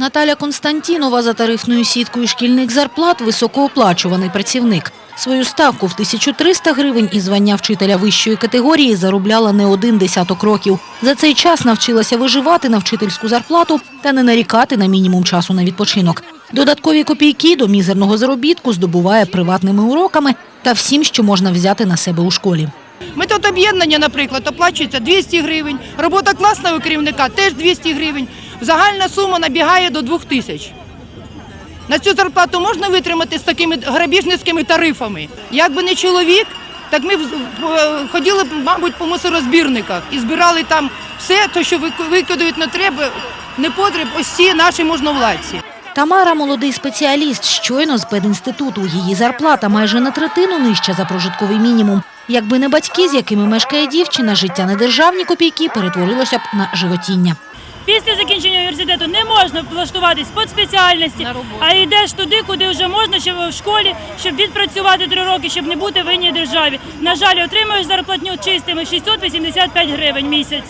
Наталя Константінова за тарифною сіткою шкільних зарплат високооплачуваний працівник. Свою ставку в 1300 гривень і звання вчителя вищої категорії заробляла не один десяток років. За цей час навчилася виживати на вчительську зарплату та не нарікати на мінімум часу на відпочинок. Додаткові копійки до мізерного заробітку здобуває приватними уроками та всім, що можна взяти на себе у школі. Метод об'єднання, наприклад, оплачується 200 гривень, робота класного керівника теж 200 гривень. Загальна сума набігає до 2000. На цю зарплату можна витримати з такими грабіжницькими тарифами. Якби не чоловік, так ми е, ходили мабуть, по мусорозбірниках і збирали там все, те, що викидають на треба, непотріб, ось ці наші можновладці. Тамара – молодий спеціаліст, щойно з пединституту. Її зарплата майже на третину нижча за прожитковий мінімум. Якби не батьки, з якими мешкає дівчина, життя на державні копійки перетворилося б на животіння. Після закінчення університету не можна влаштуватись під спеціальності, а йдеш туди, куди вже можна, щоб в школі, щоб відпрацювати три роки, щоб не бути винній державі. На жаль, отримуєш зарплатню чистими 685 гривень місяць.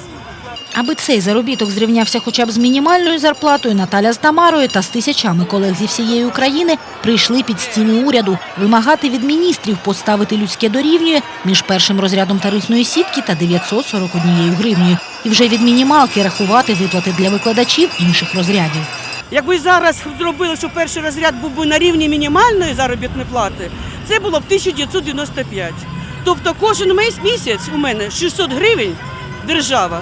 Аби цей заробіток зрівнявся хоча б з мінімальною зарплатою, Наталя з Тамарою та з тисячами колег зі всієї України прийшли під стіни уряду вимагати від міністрів поставити людське дорівнює між першим розрядом тарифної сітки та 941 гривнею. І вже від мінімалки рахувати виплати для викладачів інших розрядів. Якби зараз зробили, що перший розряд був би на рівні мінімальної заробітної плати, це було б 1995. Тобто кожен місяць у мене 600 гривень держава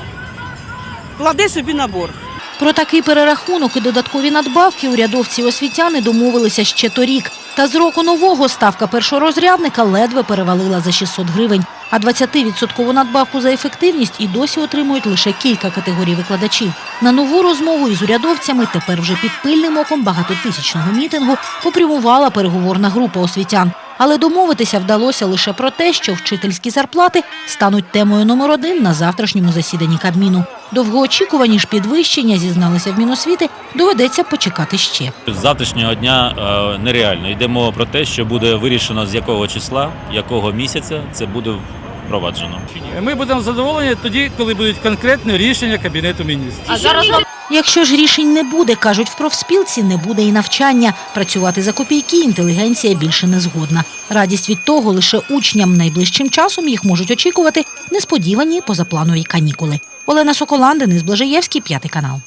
кладе собі на борг. Про такий перерахунок і додаткові надбавки урядовці і освітяни домовилися ще торік. Та з року нового ставка першорозрядника ледве перевалила за 600 гривень. А 20-відсоткову надбавку за ефективність і досі отримують лише кілька категорій викладачів. На нову розмову із урядовцями тепер вже під пильним оком багатотисячного мітингу попрямувала переговорна група освітян. Але домовитися вдалося лише про те, що вчительські зарплати стануть темою номер один на завтрашньому засіданні Кабміну. Довгоочікувані ж підвищення, зізналися в Міносвіти, доведеться почекати ще. З завтрашнього дня е, нереально. Йде мова про те, що буде вирішено з якого числа, якого місяця це буде впроваджено. Ми будемо задоволені тоді, коли будуть конкретні рішення Кабінету міністрів. Якщо ж рішень не буде, кажуть в профспілці, не буде і навчання. Працювати за копійки інтелігенція більше не згодна. Радість від того лише учням найближчим часом їх можуть очікувати несподівані позапланові канікули. Олена Соколан, Денис Блажеєвський, п'ятий канал.